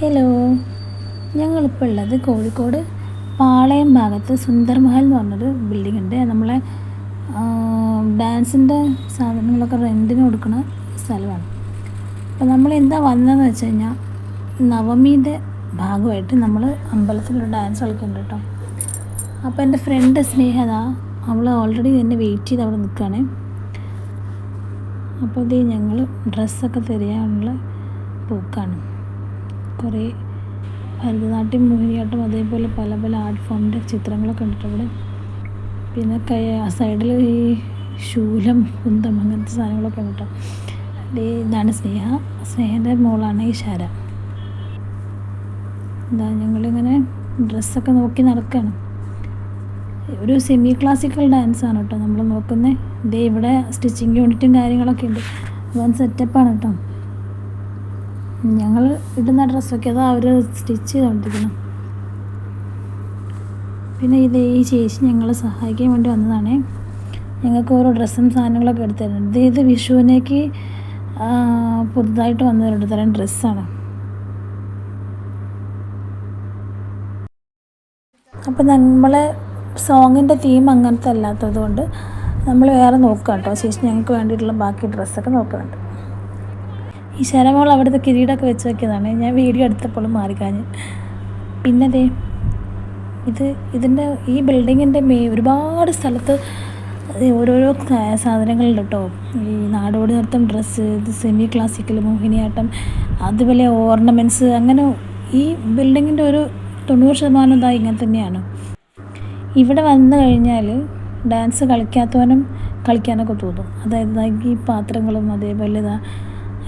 Hello ഞങ്ങളിപ്പോൾ ഉള്ളത് കോഴിക്കോട് പാളയം ഭാഗത്ത് സുന്ദർ മഹൽ എന്ന് പറഞ്ഞൊരു ബിൽഡിംഗ് ഉണ്ട്. നമ്മളെ ഡാൻസിന്റെ സാധനങ്ങളൊക്കെ റെന്റിന് കൊടുക്കുന്ന സ്ഥലമാണ്. അപ്പോൾ നമ്മൾ എന്താ വന്നതെന്ന് വെച്ച് കഴിഞ്ഞാൽ നവമീന്റെ ഭാഗമായിട്ട് നമ്മൾ അമ്പലത്തിലൊരു ഡാൻസ് കളിക്കുന്നുണ്ട് കേട്ടോ. അപ്പോൾ എന്റെ ഫ്രണ്ട് സ്നേഹത അവൾ ഓൾറെഡി എന്നെ വെയിറ്റ് ചെയ്ത് അവിടെ നിൽക്കുകയാണ് അപ്പോൾ ഇത് ഞങ്ങൾ ഡ്രസ്സൊക്കെ തിരയാനുള്ള പോക്കാണ്. കുറേ ഭരതനാട്യം മോഹിനിയാട്ടം അതേപോലെ പല പല ആർട്ട് ഫോമിന്റെ ചിത്രങ്ങളൊക്കെ ഇവിടെ പിന്നെ കൈ സൈഡിൽ ഈ ശൂലം കുന്തം അങ്ങനത്തെ സാധനങ്ങളൊക്കെ ഉണ്ട് കേട്ടോ. ഇതാണ് സ്നേഹ. സ്നേഹന്റെ മോളാണ് ഈ ശാര. എന്താ ഞങ്ങളിങ്ങനെ ഡ്രസ്സൊക്കെ നോക്കി നടക്കുകയാണ് ഒരു സെമി ക്ലാസിക്കൽ ഡാൻസ് ആണ് കേട്ടോ നമ്മൾ നോക്കുന്നത് ഇതേ ഇവിടെ സ്റ്റിച്ചിങ് യൂണിറ്റും കാര്യങ്ങളൊക്കെ ഉണ്ട്. വൺ സെറ്റപ്പാണ് കേട്ടോ. ഞങ്ങൾ ഇടുന്ന ഡ്രസ്സൊക്കെ അത് അവർ സ്റ്റിച്ച് ചെയ്തുകൊണ്ടിരിക്കണം പിന്നെ ഇത് ഈ ചേച്ചി ഞങ്ങളെ സഹായിക്കാൻ വേണ്ടി വന്നതാണ്. ഞങ്ങൾക്ക് ഓരോ ഡ്രസ്സും സാധനങ്ങളൊക്കെ എടുത്തു തരുന്നുണ്ട് ഇത് വിഷുവിനേക്ക് പുതുതായിട്ട് വന്നവരുടെ തരം ഡ്രസ്സാണ്. അപ്പം നമ്മളെ സോങ്ങിന്റെ തീം അങ്ങനത്തെ അല്ലാത്തത് കൊണ്ട് നമ്മൾ വേറെ നോക്കാം കേട്ടോ ചേച്ചി ഞങ്ങൾക്ക് വേണ്ടിയിട്ടുള്ള ബാക്കി ഡ്രസ്സൊക്കെ നോക്കുന്നുണ്ട്. ഈ ശരമോൾ അവിടുത്തെ കിരീടമൊക്കെ വെച്ച് വെക്കിയതാണ്. ഞാൻ വീഡിയോ എടുത്തപ്പോഴും മാറിക്കാഞ്ഞ് പിന്നെ ദേ ഇത് ഇതിന്റെ ഈ ബിൽഡിങ്ങിന്റെ മേ ഒരുപാട് സ്ഥലത്ത് ഓരോരോ സാധനങ്ങളുണ്ട് കേട്ടോ ഈ നാടോടി നൃത്തം ഡ്രസ്സ് ഇത് സെമി ക്ലാസിക്കൽ മോഹിനിയാട്ടം അതുപോലെ ഓർണമെന്റ്സ് അങ്ങനെ ഈ ബിൽഡിങ്ങിന്റെ ഒരു തൊണ്ണൂറ് ശതമാനം ഇതാ ഇങ്ങനെ തന്നെയാണ്. ഇവിടെ വന്നു കഴിഞ്ഞാൽ ഡാൻസ് കളിക്കാത്തവനും കളിക്കാനൊക്കെ തോന്നും. അതായത് ഈ പാത്രങ്ങളും അതേപോലെ ഇതാ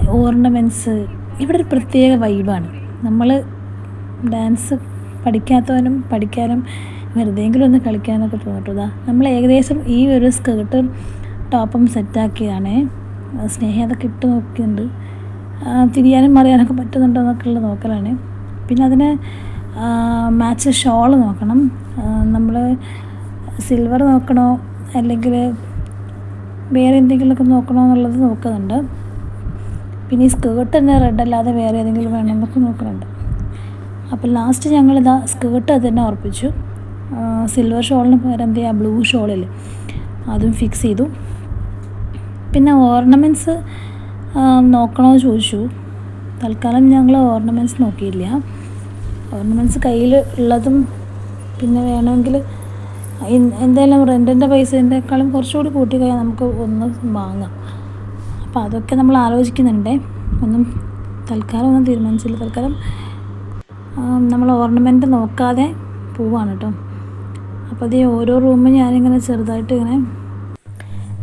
ഓർണമെന്റ്സ് ഇവിടെ ഒരു പ്രത്യേക വൈബാണ്. നമ്മൾ ഡാൻസ് പഠിക്കാത്തവനും പഠിക്കാനും വെറുതെയെങ്കിലും ഒന്ന് കളിക്കാനൊക്കെ തോന്നിട്ടതാ നമ്മൾ ഏകദേശം ഈ ഒരു സ്കേർട്ടും ടോപ്പും സെറ്റാക്കിയതാണ്. സ്നേഹം അതൊക്കെ ഇട്ട് നോക്കിയിട്ടുണ്ട്. തിരിയാനും മറിയാനൊക്കെ പറ്റുന്നുണ്ടോ എന്നൊക്കെ ഉള്ള നോക്കലാണ്. പിന്നെ അതിന് മാച്ച് ഷോൾ നോക്കണം. നമ്മൾ സിൽവർ നോക്കണോ? അല്ലെങ്കിൽ വേറെ എന്തെങ്കിലുമൊക്കെ നോക്കണോ എന്നുള്ളത് നോക്കുന്നുണ്ട്. പിന്നെ ഈ സ്കേർട്ട് തന്നെ റെഡ് അല്ലാതെ വേറെ ഏതെങ്കിലും വേണമെന്നൊക്കെ നോക്കുന്നുണ്ട് അപ്പോൾ ലാസ്റ്റ് ഞങ്ങളിതാ സ്കേർട്ട് അത് തന്നെ ഉറപ്പിച്ചു. സിൽവർ ഷോളിന് പകരം എന്ത് ചെയ്യുക ബ്ലൂ ഷോളിൽ അതും ഫിക്സ് ചെയ്തു. പിന്നെ ഓർണമെന്റ്സ് നോക്കണോ ചോദിച്ചു. തൽക്കാലം ഞങ്ങൾ ഓർണമെന്റ്സ് നോക്കിയില്ല. ഓർണമെന്റ്സ് കയ്യിൽ ഉള്ളതും പിന്നെ വേണമെങ്കിൽ എന്തായാലും റെന്റിന്റെ പൈസേന്റെക്കാളും കുറച്ചുകൂടി കൂട്ടി കഴിഞ്ഞാൽ നമുക്ക് ഒന്ന് വാങ്ങാം. അപ്പോൾ അതൊക്കെ നമ്മൾ ആലോചിക്കുന്നുണ്ട്. ഒന്നും തൽക്കാലം ഒന്നും തീരുമാനിച്ചില്ല. തൽക്കാലം നമ്മൾ ഓർണമെന്റ് നോക്കാതെ പോവാണ് കേട്ടോ. അപ്പോൾ അതേ ഓരോ റൂമും ഞാനിങ്ങനെ ചെറുതായിട്ട് ഇങ്ങനെ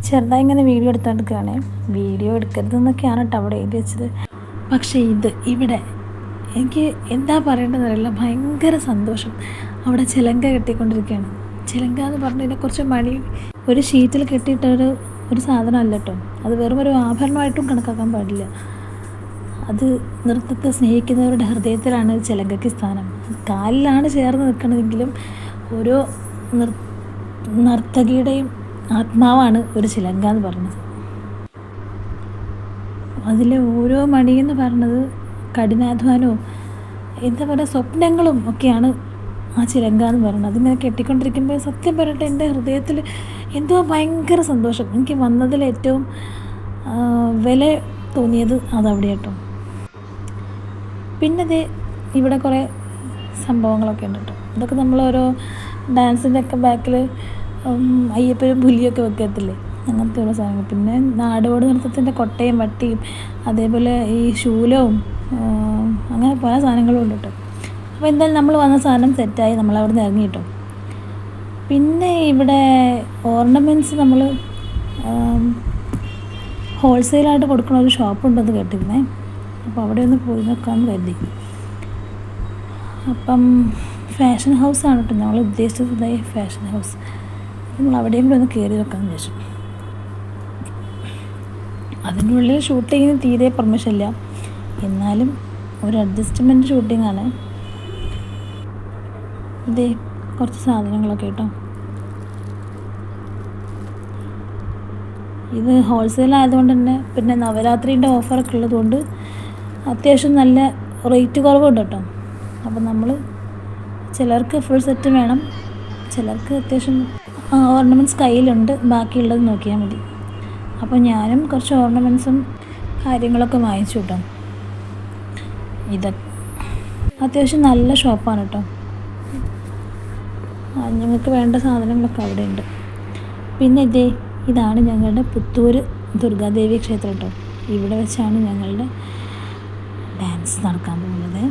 ചെറുതായി ഇങ്ങനെ വീഡിയോ എടുത്തെടുക്കുകയാണ് വീഡിയോ എടുക്കരുതെന്നൊക്കെയാണ് കേട്ടോ അവിടെ എഴുതി വെച്ചത്. പക്ഷേ ഇത് ഇവിടെ എനിക്ക് എന്താ പറയേണ്ടതറിയില്ല ഭയങ്കര സന്തോഷം. അവിടെ ചിലങ്ക കെട്ടിക്കൊണ്ടിരിക്കുകയാണ്. ചിലങ്ക എന്ന് പറഞ്ഞതിനെക്കുറിച്ച് കുറച്ച് മണി ഒരു ഷീറ്റിൽ കെട്ടിയിട്ടൊരു ഒരു സാധനമല്ല കേട്ടോ. അത് വെറും ഒരു ആഭരണമായിട്ടും കണക്കാക്കാൻ പാടില്ല. അത് നൃത്തത്തെ സ്നേഹിക്കുന്നവരുടെ ഹൃദയത്തിലാണ് ചിലങ്കയ്ക്ക് സ്ഥാനം. കാലിലാണ് ചേർന്ന് നിൽക്കണതെങ്കിലും ഓരോ നൃ നർത്തകിയുടെയും ആത്മാവാണ് ഒരു ചിലങ്ക എന്ന് പറയുന്നത്. അതിലെ ഓരോ മണിയെന്ന് പറഞ്ഞത് കഠിനാധ്വാനവും എന്താ പറയുക സ്വപ്നങ്ങളും ഒക്കെയാണ് ആ ചിലങ്ക എന്ന് പറയുന്നത്. അതിങ്ങനെ കെട്ടിക്കൊണ്ടിരിക്കുമ്പോൾ സത്യം പറയട്ടെ എന്റെ ഹൃദയത്തിൽ എന്തോ ഭയങ്കര സന്തോഷം. എനിക്ക് വന്നതിൽ ഏറ്റവും വില തോന്നിയത് അതവിടെ കേട്ടോ പിന്നെ ഇവിടെ കുറേ സംഭവങ്ങളൊക്കെ ഉണ്ട് കേട്ടോ ഇതൊക്കെ നമ്മൾ ഓരോ ഡാൻസിന്റെ ഒക്കെ ബാക്കിൽ അയ്യപ്പനും പുലിയൊക്കെ വെക്കത്തില്ലേ? അങ്ങനത്തെ ഉള്ള സാധനങ്ങൾ. പിന്നെ നാടോട് നൃത്തത്തിന്റെ കൊട്ടയും വട്ടിയും അതേപോലെ ഈ ശൂലവും അങ്ങനെ പല സാധനങ്ങളും ഉണ്ട് കേട്ടോ അപ്പോൾ എന്തായാലും നമ്മൾ വന്ന സാധനം സെറ്റായി നമ്മൾ അവിടെ നിന്ന് ഇറങ്ങി കേട്ടോ പിന്നെ ഇവിടെ ഓർണമെന്റ്സ് നമ്മൾ ഹോൾസെയിലായിട്ട് കൊടുക്കുന്ന ഒരു ഷോപ്പ് ഉണ്ടെന്ന് കേട്ടിരുന്നേ. അപ്പോൾ അവിടെ ഒന്ന് പോയി നോക്കാമെന്ന് കരുതി. അപ്പം ഫാഷൻ ഹൗസ് ആണ് കേട്ടോ ഞങ്ങൾ ഉദ്ദേശിച്ചത് ഫാഷൻ ഹൗസ് നമ്മൾ അവിടെയും കൂടെ ഒന്ന് കയറി വെക്കാമെന്ന് വിചാരിച്ചു. അതിന്റെ ഉള്ളിൽ ഷൂട്ടിങ്ങിന് തീരെ പെർമിഷൻ ഇല്ല. എന്നാലും ഒരു അഡ്ജസ്റ്റ്മെന്റ് ഷൂട്ടിങ്ങാണ് ഇതേ കുറച്ച് സാധനങ്ങളൊക്കെ കേട്ടോ ഇത് ഹോൾസെയിൽ ആയതുകൊണ്ട് തന്നെ പിന്നെ നവരാത്രിന്റെ ഓഫറൊക്കെ ഉള്ളതുകൊണ്ട് അത്യാവശ്യം നല്ല റേറ്റ് കുറവുണ്ട് കേട്ടോ. അപ്പം നമ്മൾ ചിലർക്ക് ഫുൾ സെറ്റ് വേണം. ചിലർക്ക് അത്യാവശ്യം ഓർണമെന്റ്സ് കയ്യിലുണ്ട്. ബാക്കിയുള്ളത് നോക്കിയാൽ മതി. അപ്പോൾ ഞാനും കുറച്ച് ഓർണമെന്റ്സും കാര്യങ്ങളൊക്കെ വാങ്ങിച്ചു കേട്ടോ. ഇതൊക്കെ അത്യാവശ്യം നല്ല ഷോപ്പാണ് കേട്ടോ. ഞങ്ങൾക്ക് വേണ്ട സാധനങ്ങളൊക്കെ അവിടെ ഉണ്ട് പിന്നെ ഇതേ ഇതാണ് ഞങ്ങളുടെ പുത്തൂർ ദുർഗാദേവി ക്ഷേത്രം കേട്ടോ ഇവിടെ വെച്ചാണ് ഞങ്ങളുടെ ഡാൻസ് നടക്കാൻ പോകുന്നത്.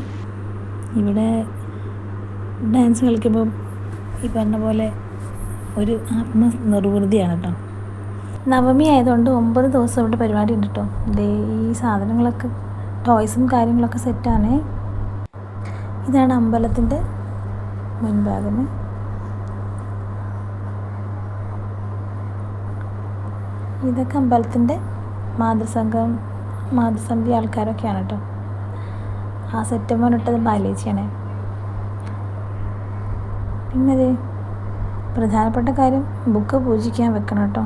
ഇവിടെ ഡാൻസ് കളിക്കുമ്പോൾ ഈ പറഞ്ഞ പോലെ ഒരു ആത്മനിർവൃതിയാണ് കേട്ടോ നവമി ആയതുകൊണ്ട് ഒമ്പത് ദിവസം ഇവിടെ പരിപാടി ഉണ്ട് കേട്ടോ ദേ ഈ സാധനങ്ങളൊക്കെ ടോയ്സും കാര്യങ്ങളൊക്കെ സെറ്റാണേ ഇതാണ് അമ്പലത്തിന്റെ മുൻഭാഗം. ഇതൊക്കെ അമ്പലത്തിന്റെ മാതൃസംഘം മാതൃസമിതി ആൾക്കാരൊക്കെയാണ് കേട്ടോ. ആ സെറ്റ് ഇട്ടത് ബാലേച്ചിയാണ്. പിന്നെ അതെ പ്രധാനപ്പെട്ട കാര്യം ബുക്ക് പൂജിക്കാൻ വെക്കണം കേട്ടോ.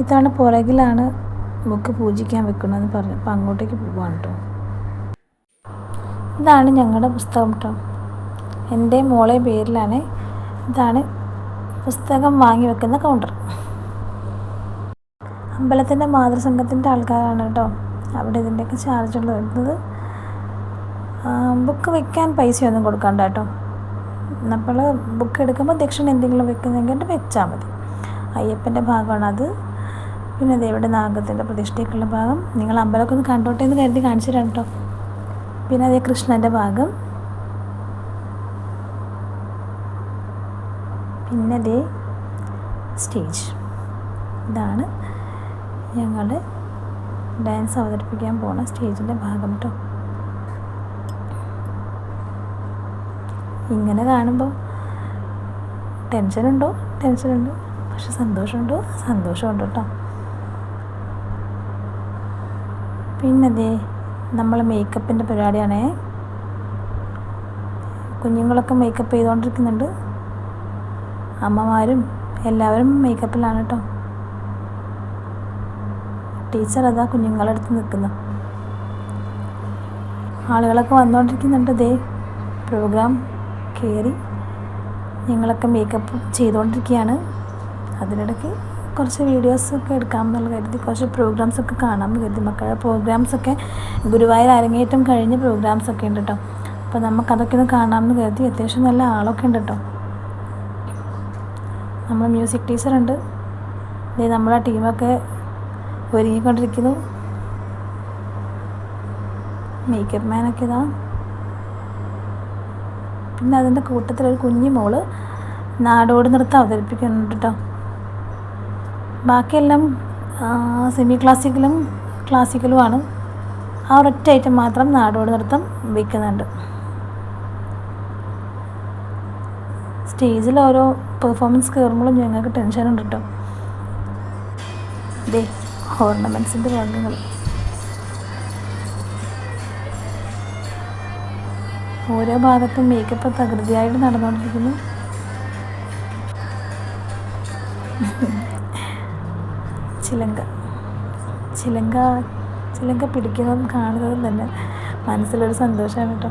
ഇത്തവണ പുറകിലാണ് ബുക്ക് പൂജിക്കാൻ വെക്കണമെന്ന് പറഞ്ഞു അപ്പം അങ്ങോട്ടേക്ക് പോവാണ് കേട്ടോ. ഇതാണ് ഞങ്ങളുടെ പുസ്തകം കേട്ടോ. എന്റെ മോളെ പേരിലാണ് ഇതാണ് പുസ്തകം വാങ്ങി വെക്കുന്ന കൗണ്ടർ അമ്പലത്തിന്റെ മാതൃസംഘത്തിന്റെ ആൾക്കാരാണ് കേട്ടോ. അവിടെ ഇതിന്റെയൊക്കെ ചാർജ് വരുന്നത് ബുക്ക് വെക്കാൻ പൈസയൊന്നും കൊടുക്കണ്ട കേട്ടോ. നമ്മൾ ബുക്ക് എടുക്കുമ്പോൾ ദക്ഷിണ എന്തെങ്കിലും വെക്കുന്നെങ്കിൽ വെച്ചാൽ മതി. അയ്യപ്പന്റെ ഭാഗമാണ് അത്. പിന്നെ ദേവിയുടെ നാഗത്തിന്റെ പ്രതിഷ്ഠയ്ക്കുള്ള ഭാഗം. നിങ്ങൾ അമ്പലമൊക്കെ ഒന്ന് കണ്ടോട്ടെ എന്ന് കരുതി കാണിച്ചിട്ടാണ് കേട്ടോ. പിന്നെ അതേ കൃഷ്ണന്റെ ഭാഗം. പിന്നെ അതേ സ്റ്റേജ്. ഇതാണ് ഞങ്ങൾ ഡാൻസ് അവതരിപ്പിക്കാൻ പോണ സ്റ്റേജിന്റെ ഭാഗം കേട്ടോ ഇങ്ങനെ കാണുമ്പോൾ ടെൻഷനുണ്ടോ? ടെൻഷനുണ്ട്? പക്ഷെ സന്തോഷമുണ്ടോ? സന്തോഷമുണ്ട് കേട്ടോ പിന്നെ ദേ നമ്മൾ മേക്കപ്പിന്റെ പരിപാടിയാണേ. കുഞ്ഞുങ്ങളൊക്കെ മേക്കപ്പ് ചെയ്തുകൊണ്ടിരിക്കുന്നുണ്ട് അമ്മമാരും എല്ലാവരും മേക്കപ്പിലാണ് കേട്ടോ ടീച്ചർ അതാ കുഞ്ഞുങ്ങളടുത്ത് നിൽക്കുന്നു. ആളുകളൊക്കെ വന്നുകൊണ്ടിരിക്കുന്നുണ്ട് ദേ. പ്രോഗ്രാം കയറി ഞങ്ങളൊക്കെ മേക്കപ്പ് ചെയ്തുകൊണ്ടിരിക്കുകയാണ് അതിനിടയ്ക്ക് കുറച്ച് വീഡിയോസൊക്കെ എടുക്കാമെന്നുള്ള കരുതി കുറച്ച് പ്രോഗ്രാംസൊക്കെ കാണാമെന്ന് കരുതി. മക്കളുടെ പ്രോഗ്രാംസൊക്കെ ഗുരുവായൂർ അരങ്ങേറ്റം കഴിഞ്ഞ് പ്രോഗ്രാംസൊക്കെ ഉണ്ട് കേട്ടോ അപ്പോൾ നമുക്കതൊക്കെ ഒന്ന് കാണാമെന്ന് കരുതി അത്യാവശ്യം നല്ല ആളൊക്കെ ഉണ്ട് കേട്ടോ നമ്മൾ മ്യൂസിക് ടീച്ചറുണ്ട് ഇതേ നമ്മളെ ടീമൊക്കെ ഒരുങ്ങിക്കൊണ്ടിരിക്കുന്നു. മേക്കപ്പ് മാനൊക്കെ ഇതാ. പിന്നെ അതിന്റെ കൂട്ടത്തിലൊരു കുഞ്ഞു മോൾ നാടോട് നൃത്തം അവതരിപ്പിക്കുന്നുണ്ട് കേട്ടോ ബാക്കിയെല്ലാം സെമി ക്ലാസിക്കലും ക്ലാസിക്കലുമാണ് ആ ഒരൊറ്റ ഐറ്റം മാത്രം നാടോട് നൃത്തം വയ്ക്കുന്നുണ്ട് സ്റ്റേജിൽ ഓരോ പെർഫോമൻസ് കയറുമ്പോഴും ഞങ്ങൾക്ക് ടെൻഷനുണ്ട് കേട്ടോ ദേ ഓർണമെന്റ്സിന്റെ ഭംഗികൾ ഓരോ ഭാഗത്തും മേക്കപ്പ് തകൃതിയായിട്ട് നടന്നുകൊണ്ടിരിക്കുന്നു. ചിലങ്ക. ചിലങ്ക ചിലങ്ക പിടിക്കുന്നതും കാണുന്നതും തന്നെ മനസ്സിലൊരു സന്തോഷമാണ് കേട്ടോ.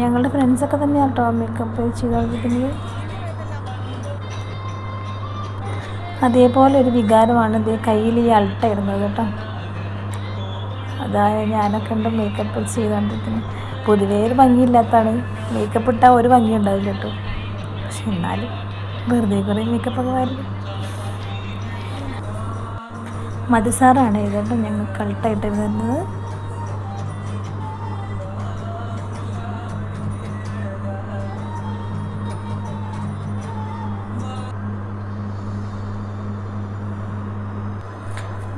ഞങ്ങളുടെ ഫ്രണ്ട്സൊക്കെ തന്നെയാണ് കേട്ടോ മേക്കപ്പ് ചെയ്തുകൊണ്ടിരിക്കുന്നത് അതേപോലെ ഒരു വികാരമാണ് ഇത് കയ്യിൽ ഈ അൾട്ട ഇടുന്നത് കേട്ടോ. അതായത് ഞാനൊക്കെ ഉണ്ട് മേക്കപ്പ് ചെയ്തുകൊണ്ടിരിക്കുന്നത് പൊതുവേ ഒരു ഭംഗിയില്ലാത്തതാണ്. മേക്കപ്പ് ഇട്ടാൽ ഒരു ഭംഗി ഉണ്ടാവില്ല കേട്ടോ. പക്ഷെ എന്നാലും വെറുതെ കുറേ മേക്കപ്പൊക്കെ വരുന്നു മധുസാറാണ് ഇതുകൊണ്ട് ഞങ്ങൾ കൾട്ടായിട്ട് വരുന്നത്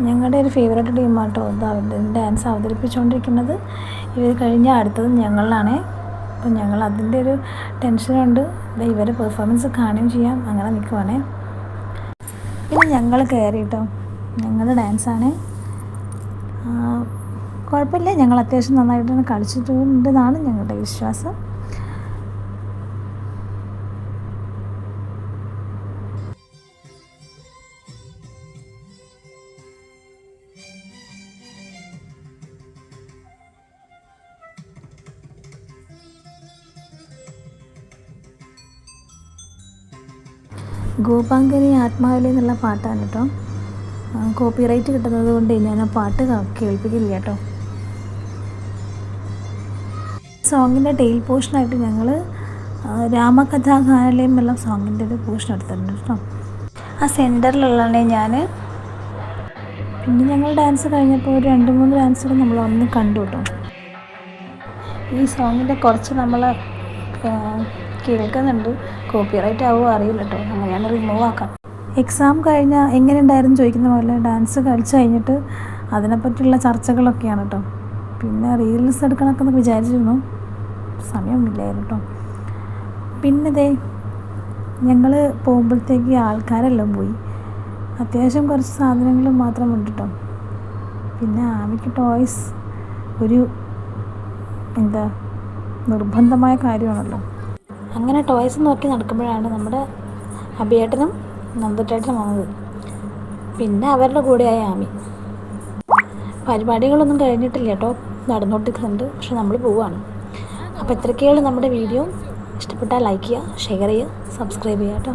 ഞങ്ങളുടെ ഒരു ഫേവറേറ്റ് ടീമാണ് കേട്ടോ ഇത് ഡാൻസ് അവതരിപ്പിച്ചുകൊണ്ടിരിക്കുന്നത് ഇവർ കഴിഞ്ഞ അടുത്തത് ഞങ്ങളാണേ. അപ്പം ഞങ്ങൾ അതിന്റെ ഒരു ടെൻഷനുണ്ട് ഇവരെ പെർഫോമൻസ് കാണുകയും ചെയ്യാം. അങ്ങനെ നിൽക്കുവാണേ പിന്നെ ഞങ്ങൾ കയറിയിട്ടോ ഞങ്ങളുടെ ഡാൻസാണ് കുഴപ്പമില്ല. ഞങ്ങൾ അത്യാവശ്യം നന്നായിട്ട് കളിച്ചിട്ടുണ്ടെന്നാണ് ഞങ്ങളുടെ വിശ്വാസം. ഗോപാങ്കനി ആത്മാവിലെ എന്നുള്ള പാട്ടാണ് കേട്ടോ. കോപ്പിറൈറ്റ് കിട്ടുന്നത് കൊണ്ട് ഞാൻ ആ പാട്ട് കേൾപ്പിക്കില്ല കേട്ടോ. സോങ്ങിന്റെ ടെയിൽ പോർഷനായിട്ട് ഞങ്ങൾ രാമകഥാകാലയം എന്നുള്ള സോങ്ങിന്റെ ഒരു പോർഷൻ എടുത്തിട്ടുണ്ട് കേട്ടോ. ആ സെന്ററിലുള്ളതാണ് ഞാൻ പിന്നെ ഞങ്ങൾ ഡാൻസ് കഴിഞ്ഞപ്പോൾ ഒരു രണ്ട് മൂന്ന് ഡാൻസുകൾ നമ്മൾ ഒന്ന് കണ്ടു കേട്ടോ. ഈ സോങ്ങിന്റെ കുറച്ച് നമ്മൾ കേൾക്കുന്നുണ്ട്. കോപ്പിറൈറ്റ് ആവുമോ അറിയില്ല കേട്ടോ അങ്ങനെയാണ് റിമൂവ് ആക്കാം. എക്സാം കഴിഞ്ഞാൽ എങ്ങനെ ഉണ്ടായിരുന്നു ചോദിക്കുന്ന പോലെ ഡാൻസ് കളിച്ച് കഴിഞ്ഞിട്ട് അതിനെപ്പറ്റിയുള്ള ചർച്ചകളൊക്കെയാണ് കേട്ടോ പിന്നെ റീൽസ് എടുക്കണമൊക്കെ എന്ന് വിചാരിച്ചിരുന്നു. സമയമില്ലായിരുന്നു കേട്ടോ പിന്നെ ദേ ഞങ്ങൾ പോകുമ്പോഴത്തേക്ക് ആൾക്കാരെല്ലാം പോയി. അത്യാവശ്യം കുറച്ച് സാധനങ്ങൾ മാത്രം ഉണ്ട് കേട്ടോ പിന്നെ ആമിക്ക് ടോയ്സ് ഒരു എന്താ നിർബന്ധമായ കാര്യമാണല്ലോ. അങ്ങനെ ടോയ്സ് നോക്കി നടക്കുമ്പോഴാണ് നമ്മുടെ അഭിയേട്ടനും നന്ദുട്ടേട്ടനും വന്നത്. പിന്നെ അവരുടെ കൂടെയായ ആമി. പരിപാടികളൊന്നും കഴിഞ്ഞിട്ടില്ല കേട്ടോ. നടന്നുകൊണ്ടിരിക്കുന്നുണ്ട് പക്ഷെ നമ്മൾ പോവുകയാണ് അപ്പോൾ ഇത്രയൊക്കെയുള്ള നമ്മുടെ വീഡിയോ. ഇഷ്ടപ്പെട്ടാൽ ലൈക്ക് ചെയ്യുക ഷെയർ ചെയ്യുക സബ്സ്ക്രൈബ് ചെയ്യുക കേട്ടോ.